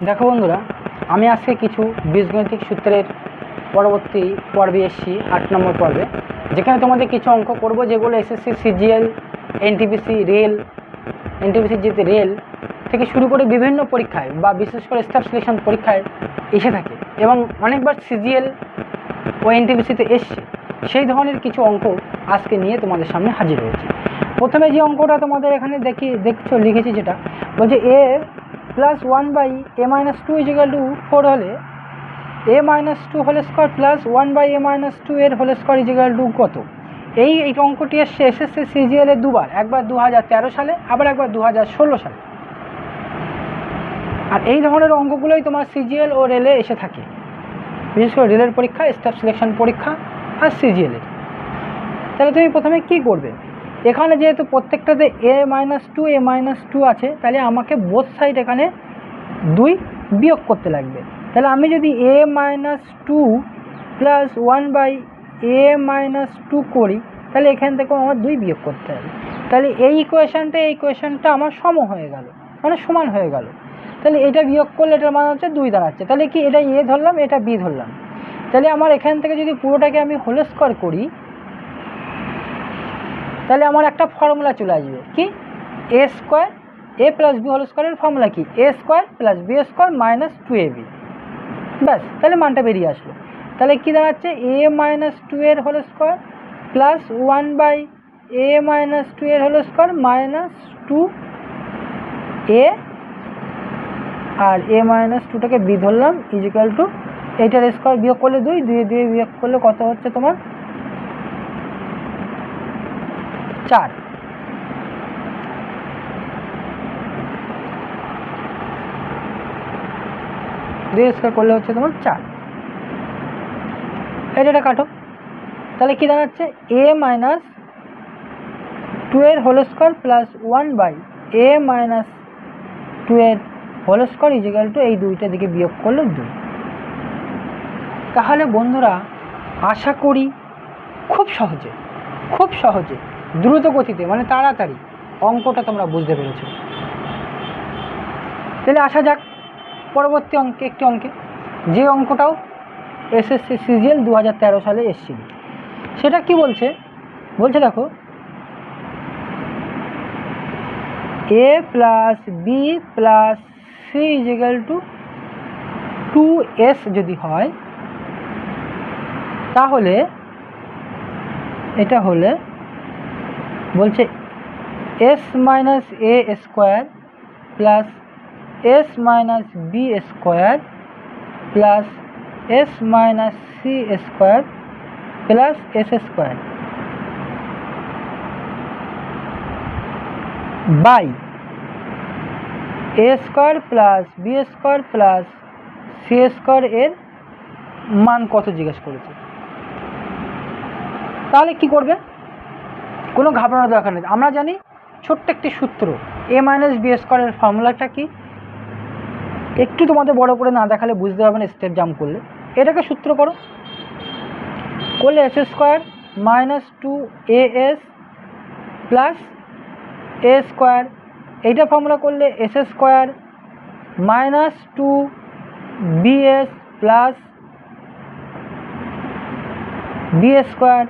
দেখো বন্ধুরা, আমি আজকে কিছু বীজগণিতিক সূত্রের পরবর্তী পর্বে এসেছি, আট নম্বর পর্বে। যেখানে তোমাদের কিছু অঙ্ক করব, যেগুলো SSC CGL NTPC rail NTPC যেতে রেল থেকে শুরু করে বিভিন্ন পরীক্ষায় বা বিশেষ করে স্টাফ সিলেকশন পরীক্ষায় এসে থাকে এবং অনেকবার সিজিএল ও এনটিপিসিতে এসছে। সেই ধরনের কিছু অঙ্ক আজকে নিয়ে তোমাদের সামনে হাজির হয়েছে। প্রথমে যে অঙ্কটা তোমাদের এখানে দেখি, দেখছ, লিখেছি যেটা, বলছে A plus one by A minus two equal to four হলে A minus two whole square plus one by A minus two এর হোল স্কোয়ার ইজিক্যাল টু কত? এই এই অঙ্কটি এসছে এসএসসি সিজিএল দুবার, একবার দু তেরো সালে, আবার একবার দু ষোলো সালে। আর এই ধরনের অঙ্কগুলোই তোমার সিজিএল ও রেলে এসে থাকে। বিশেষ করে রেলের পরীক্ষা স্টাফ সিলেকশন পরীক্ষা আর সিজিএলের তাহলে তুমি প্রথমে কি করবে? এখানে যেহেতু প্রত্যেকটাতে A minus two A minus two আছে, তাহলে আমাকে বোথ সাইড এখানে দুই বিয়োগ করতে লাগবে। তাহলে আমি যদি A minus two plus one by A minus two করি, তাহলে এখান থেকে আমার দুই বিয়োগ করতে হবে। তাহলে এই ইকুয়েশানটা এই ইকুয়েশানটা আমার সম হয়ে গেল মানে সমান হয়ে গেল। তাহলে এটা বিয়োগ করলে এটার মান হচ্ছে দুই দাঁড়াচ্ছে। তাহলে কি এটা এ ধরলাম, এটা বি ধরলাম। তাহলে আমার এখান থেকে যদি পুরোটাকে আমি হোল স্কোয়ার করি তাহলে আমার একটা ফর্মুলা চলে আসবে। কি? A square A plus B whole স্কোয়ারের ফর্মুলা কি? A square plus B square minus two A B ব্যাস, তাহলে মানটা বেরিয়ে আসলো। তাহলে কী দাঁড়াচ্ছে? এ মাইনাস টু এর whole square plus one by A minus two এর whole square minus two A R A minus টুটাকে বি ধরলাম ইজিক্যাল টু এইটার স্কোয়ার বিয়োগ করলে দুই দুই দুই বিয়োগ করলে কত হচ্ছে তোমার? চার। স্কোয়ার করলে হচ্ছে তোমার চার। এটা এটা কাটো। তাহলে কী দাঁড়াচ্ছে? এ মাইনাস টু এর whole square plus one by A minus two এর হোল স্কোয়ার ইজিক্যাল টু এই দুইটা দিকে বিয়োগ করলে দুই। তাহলে বন্ধুরা, আশা করি খুব সহজে খুব সহজে দ্রুত গতিতে মানে তাড়াতাড়ি, অঙ্কটা তোমরা বুঝতে পেরেছ। তাহলে আসা যাক পরবর্তী অঙ্কে, একটি অঙ্কে। যে অঙ্কটাও এসএসসি সিজিএল দু হাজার তেরো সালে এসেছিল। সেটা কি বলছে? বলছে দেখো, A plus B plus C equal to two S যদি হয়, তাহলে এটা হলে বলছে S minus A square plus S minus B square plus S minus C square plus S square. By. A square plus B square plus C square এর মান কত জিজ্ঞেস করেছে? তাহলে কি করবে? কোনো ঘাবড়ানোর দরকার নেই। আমরা জানি ছোট্ট একটি সূত্র এ মাইনাস বি স্কোয়ারের ফর্মুলাটা কি? একটু তোমাদের বড় করে না দেখালে বুঝতে পারবে না স্টেপ জাম্প করলে। এটাকে সূত্র করো। করলে S square minus two A S plus A square এইটা ফর্মুলা করলে S square minus two B S plus B square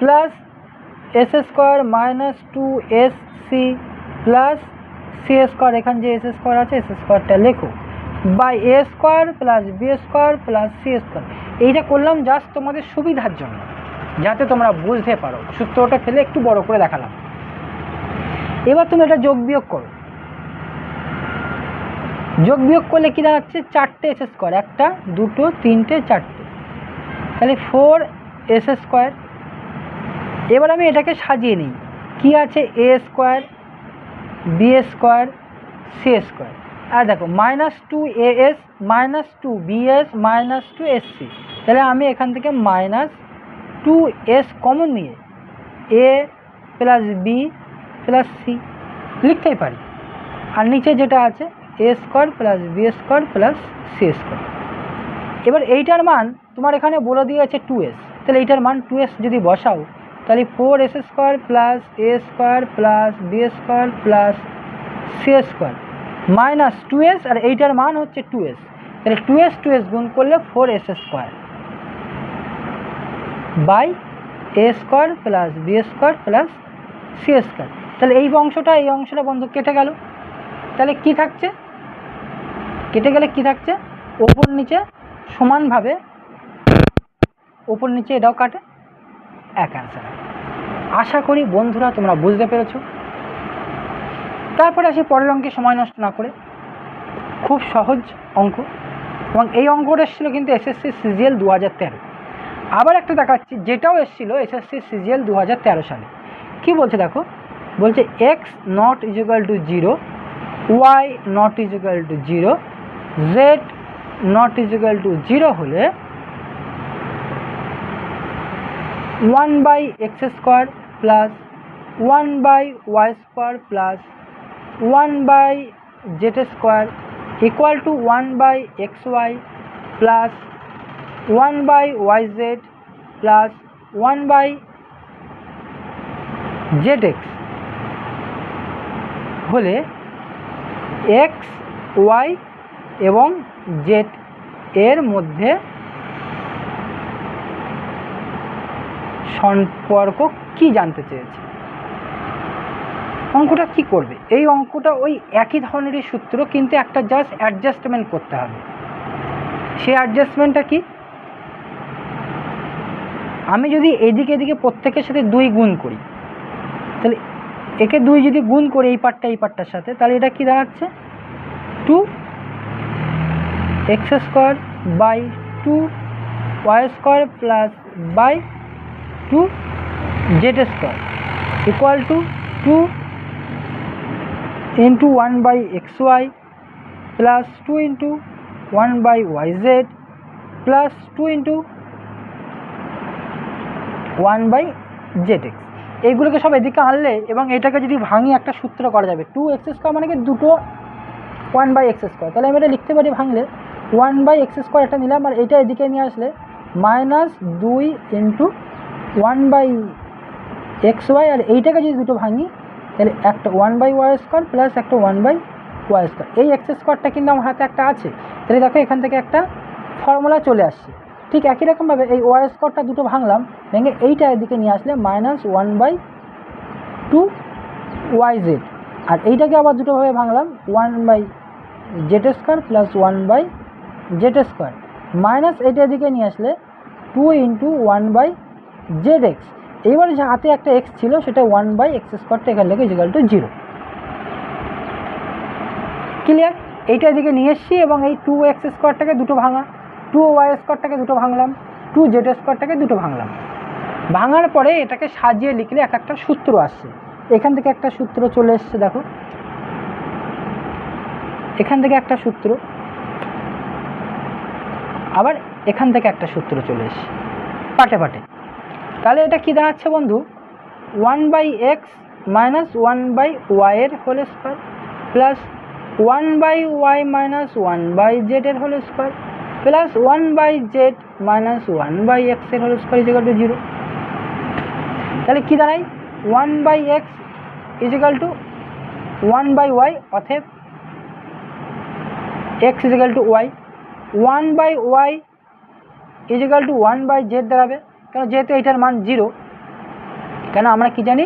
plus S square minus two S C plus C square এখানে যে S square আছে S স্কোয়ারটা লেখো। By A square plus B square plus C square এইটা করলাম just তোমাদের সুবিধার জন্য, যাতে তোমরা বুঝতে পারো। সূত্রটা ফেলে একটু বড় করে দেখালাম। এবার তুমি এটা যোগ বিয়োগ করো। যোগ বিয়োগ করলে কী দাঁড়াচ্ছে? চারটে এস স্কোয়ার একটা, দুটো, তিনটে, চারটে। তাহলে ফোর এস স্কোয়ার এবার আমি এটাকে সাজিয়ে নিই। কি আছে? A square B square C square আর দেখো minus two A S minus two B S minus two S C তাহলে আমি এখান থেকে মাইনাস টু এস কমন নিয়ে A plus B plus C লিখতেই পারি। আর নিচে যেটা আছে A square plus B square plus C square এবার এইটার মান তোমার এখানে বলে দিয়েছে টু এস তাহলে এইটার মান টু এস যদি বসাও তাহলে four S square plus A square plus B square plus C square minus two S আর এইটার মান হচ্ছে টু এস তাহলে টু এস টু এস গুণ করলে four S square by A square plus B square plus C square তাহলে এই অংশটা এই অংশটা বন্ধু কেটে গেল। তাহলে কি থাকছে? কেটে গেলে কি থাকছে? ওপর নিচে সমানভাবে, ওপর নিচে এটাও কাটে। এক অ্যান্সার আশা করি বন্ধুরা তোমরা বুঝতে পেরেছ। তারপরে আসি পরের অঙ্কে সময় নষ্ট না করে। খুব সহজ অঙ্ক। এবং এই অঙ্কটা এসেছিল কিন্তু এসএসসি সিজিএল দু হাজার তেরো। আবার একটা দেখাচ্ছি, যেটাও এসেছিল এসএসসি সিজিএল দু হাজার তেরো সালে। কী বলছে দেখো? বলছে X not equal to zero Y not equal to zero Z not equal to zero হলে one by X square plus one by Y square plus one by Z square equal to one by X Y plus one by Y Z plus one by Z X হলে X Y এবং Z এর মধ্যে সম্পর্ক কি জানতে চেয়েছে? অঙ্কটা কি করবে? এই অঙ্কটা ওই একই ধরনেরই সূত্র, কিন্তু একটা জাস্ট অ্যাডজাস্টমেন্ট করতে হবে। সেই অ্যাডজাস্টমেন্টটা কি? আমি যদি এদিকে এদিকে প্রত্যেকের সাথে দুই গুণ করি, তাহলে একে দুই যদি গুণ করি এই পার্টটা এই পার্টটার সাথে, তাহলে এটা কি দাঁড়াচ্ছে? Two X square by two Y square plus by two Z square equal to two into one by X Y plus two into one by Y Z plus two into one by Z X. এইগুলোকে সব এদিকে আনলে এবং এটাকে যদি ভাঙি একটা সূত্র করা যাবে, টু এক্স স্কোয়ার মানে কি দুটো ওয়ান বাই এক্স স্কোয়ার। তাহলে আমি এটা লিখতে পারি ভাঙলে, ওয়ান বাই এক্স স্কোয়ার একটা নিলাম আর এটা এদিকে নিয়ে আসলে মাইনাস দুই into one by X Y আর এইটাকে যদি দুটো ভাঙি, তাহলে একটা one by Y square plus একটা ওয়ান বাই ওয়াই স্কোয়ার এই এক্স স্কোয়ারটা কিন্তু আমার হাতে একটা আছে। তাহলে দেখো এখান থেকে একটা ফর্মুলা চলে আসছে। ঠিক একই রকমভাবে এই ওয়াই স্কোয়ারটা দুটো ভাঙলাম, ভেঙে এইটা এদিকে নিয়ে আসলে minus one by two Y Z আর এইটাকে আবার দুটোভাবে ভাঙলাম one by Z square plus one by Z square minus এইটা এদিকে নিয়ে আসলে two into one by Z X এইবার যে হাতে একটা এক্স ছিল, সেটা ওয়ান বাই এক্স স্কোয়ারটা এখান থেকে ইজিক্যাল টু জিরো ক্লিয়ার এইটা এদিকে নিয়ে এসছি এবং এই টু এক্স স্কোয়ারটাকে দুটো ভাঙা। টু ওয়াই স্কোয়ারটাকে দুটো ভাঙলাম। টু জেড স্কোয়ারটাকে দুটো ভাঙলাম। ভাঙার পরে এটাকে সাজিয়ে লিখলে এক একটা সূত্র আসছে। এখান থেকে একটা সূত্র চলে এসছে, দেখো। এখান থেকে একটা সূত্র। আবার এখান থেকে একটা সূত্র চলে এসছে। পাটে পাটে। তাহলে এটা কি দাঁড়াচ্ছে বন্ধু one by X minus one by ওয়াইয়ের whole square plus one by Y minus one by জেডের whole square plus one by Z minus one by এক্সের whole square equal to zero তাহলে কী দাঁড়ায় one by X equal to one by Y অথেব X equal to Y one by Y equal to one by Z দাঁড়াবে কেন যেহেতু এইটার মান zero, কেন আমরা কি জানি?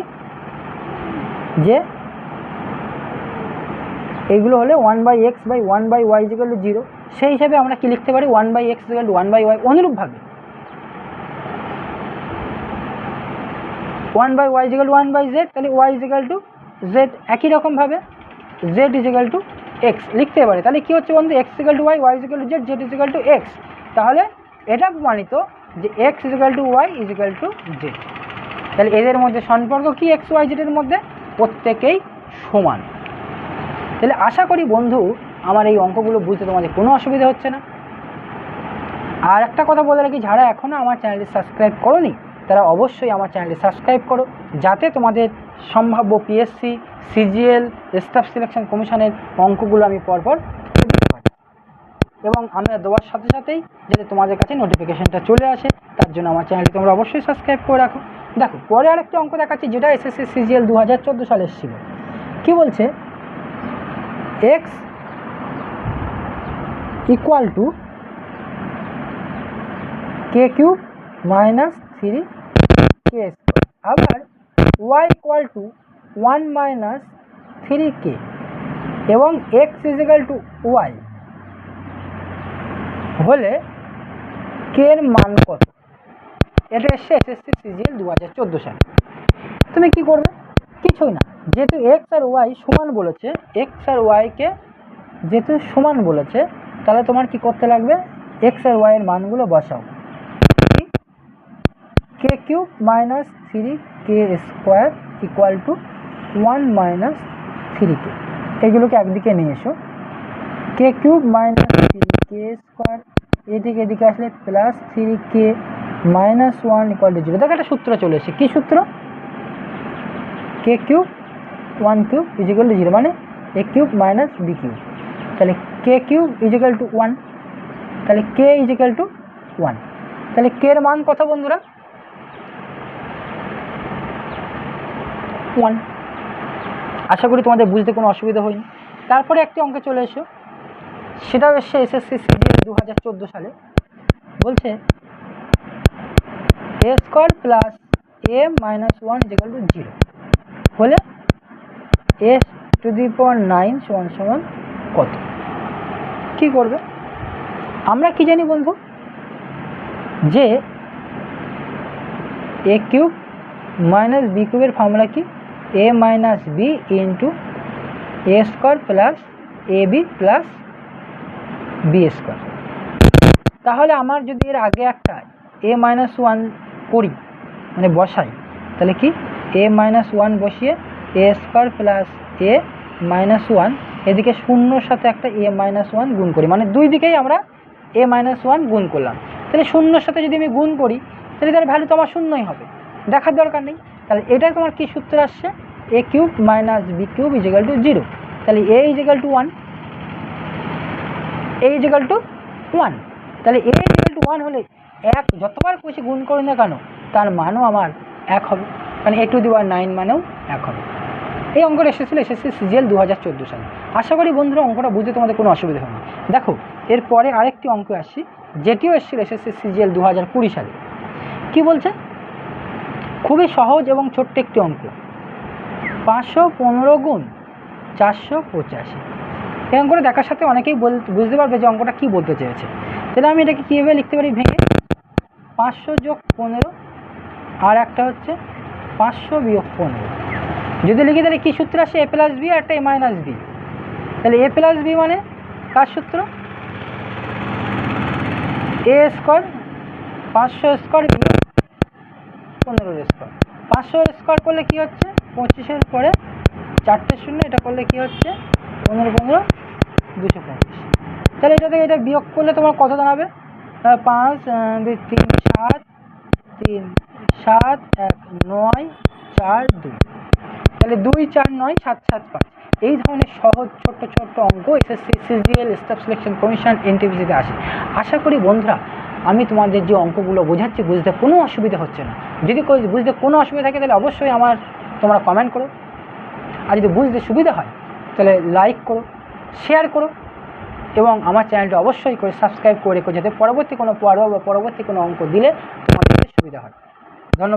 যে এইগুলো হলে one by X by one by Y equal to zero সেই হিসাবে আমরা কি লিখতে পারি? One by X equal to one by Y অনুরূপভাবে। One by Y equal one by Z তাহলে ওয়াই ইজিক্যাল টু জেড একই রকমভাবে জেড ইজিক্যাল টু এক্স লিখতে পারে। তাহলে কী হচ্ছে বন্ধু? X equal to Y Y equal to Z Z equal to X তাহলে এটা প্রমাণিত যে X equal to Y equal to Z তাহলে এদের মধ্যে সম্পর্ক কি এক্স ওয়াই জেডের মধ্যে? প্রত্যেকেই সমান। তাহলে আশা করি বন্ধু, আমার এই অঙ্কগুলো বুঝতে তোমাদের কোনো অসুবিধা হচ্ছে না। আর একটা কথা বলে রাখি, যারা এখনও আমার চ্যানেলটি সাবস্ক্রাইব করোনি, তারা অবশ্যই আমার চ্যানেলটি সাবস্ক্রাইব করো, যাতে তোমাদের সম্ভাব্য পিএসসি সিজিএল স্টাফ সিলেকশন কমিশনের অঙ্কগুলো আমি পরপর এবং আমরা দেওয়ার সাথে সাথেই যাতে তোমাদের কাছে নোটিফিকেশানটা চলে আসে, তার জন্য আমার চ্যানেলটি তোমরা অবশ্যই সাবস্ক্রাইব করে রাখো। দেখো, পরে আরেকটি অঙ্ক দেখাচ্ছি, যেটা এসএসসি সিজিএল দু হাজার চোদ্দ সালে এসেছিল। কী বলছে? X equal to K cube minus three K আবার Y equal to one minus three K এবং এক্স ইজিক্যাল টু ওয়াই হলে কে এর মান কত? এটা এসছে এসএসসি সিজিএল দু হাজার চোদ্দ সালে। তুমি কি করবে? কিছুই না। যেহেতু এক্স আর ওয়াই সমান বলেছে এক্স আর ওয়াইকে যেহেতু সমান বলেছে, তাহলে তোমার কি করতে লাগবে? এক্স আর ওয়াইয়ের মানগুলো বসাও। K cube minus three K square equal to one minus three K এগুলোকে একদিকে নিয়ে এসো। K cube minus three K square এদিকে এদিকে আসলে plus three K minus one equal to zero দেখো একটা সূত্র চলে এসে কী সূত্র? K cube one cube equal to zero মানে A cube minus B cube তাহলে K cube equal to one তাহলে কে ইজিক্যাল টু ওয়ান তাহলে কে এর মান কত বন্ধুরা? ওয়ান আশা করি তোমাদের বুঝতে কোনো অসুবিধা হয়নি। তারপরে একটি অঙ্কে চলে এসো। সেটাও এসছে এসএসসি সিজিএল দু হাজার চোদ্দ সালে। বলছে A square plus A minus one equal to zero হলে A to the power nine সমান সমান কত? কী করবে? আমরা কি জানি বন্ধু? যে এ কিউব মাইনাস বি কিউবের ফর্মুলা কি? A minus B into A square plus A B plus B square তাহলে আমার যদি এর আগে একটা এ মাইনাস ওয়ান করি মানে বসাই, তাহলে কি? এ মাইনাস ওয়ান বসিয়ে A square plus A minus one এদিকে শূন্যর সাথে একটা এ মাইনাস ওয়ান গুণ করি মানে দুই দিকেই আমরা এ মাইনাস ওয়ান গুণ করলাম। তাহলে শূন্যর সাথে যদি আমি গুণ করি, তাহলে তার ভ্যালু তো আমার শূন্যই হবে। দেখার দরকার নেই। তাহলে এটাই তোমার কী সূত্র আসছে? A cube minus B cube equal to zero তাহলে A equal to one A equal to one তাহলে এ ইজিক্যাল টু ওয়ান হলে এক যতবার খুশি গুণ করি না কেন, তার মানও আমার এক হবে। মানে A to the one nine মানেও এক হবে। এই অঙ্কটা এসেছিল এসএসসি সিজিএল দু হাজার চোদ্দ সালে। আশা করি বন্ধুরা অঙ্কটা বুঝতে তোমাদের কোনো অসুবিধা হয়নি দেখো, এরপরে আরেকটি অঙ্ক আসছি, যেটিও এসেছিল এসএসসি সিজিএল দু হাজার কুড়ি সালে। কী বলছে? খুবই সহজ এবং ছোট্ট একটি অঙ্ক। পাঁচশো পনেরো গুণ চারশো পঁচাশি। এই অঙ্কটা দেখার সাথে অনেকেই বল, বুঝতে পারবে যে অঙ্কটা কী বলতে চেয়েছে। তাহলে আমি এটাকে কীভাবে লিখতে পারি? ভেঙে পাঁচশো যোগ পনেরো আর একটা হচ্ছে পাঁচশো বিয়োগ পনেরো। যদি লিখি তাহলে কী সূত্র আসে? এ প্লাস বি আর একটা এ মাইনাস বি তাহলে এ প্লাস বি মানে কার সূত্র? এ স্কোয়ার পাঁচশো স্কোয়ার বিয়োগ পনেরোর স্কোয়ার পাঁচশো স্কোয়ার করলে কী হচ্ছে? পঁচিশের পরে চারটে শূন্য, এটা করলে কী হচ্ছে? পনেরো পনেরো। দুশো পঁচিশ তাহলে এটা থেকে এটা বিয়োগ করলে তোমার কত দাঁড়াবে? পাঁচ তিন, সাত তিন, সাত, এক, নয়, চার, দুই। তাহলে দুই, চার, নয়, সাত সাত, পাঁচ। এই ধরনের সহজ, ছোট্ট ছোট্ট অঙ্ক SSC CGL staff selection commission এনটিপিসিতে আসে। আশা করি বন্ধুরা, আমি তোমাদের যে অঙ্কগুলো বোঝাচ্ছি বুঝতে কোনো অসুবিধা হচ্ছে না। যদি বুঝতে কোনো অসুবিধা থাকে, তাহলে অবশ্যই আমার তোমরা কমেন্ট করো। আর যদি বুঝতে সুবিধা হয়, তাহলে লাইক করো। শেয়ার করো এবং আমার চ্যানেলটি অবশ্যই করে সাবস্ক্রাইব করে রেখো, যাতে পরবর্তী কোনো পর্ব বা পরবর্তী কোনো অঙ্ক দিলে তোমাদের সুবিধা হয়। ধন্যবাদ।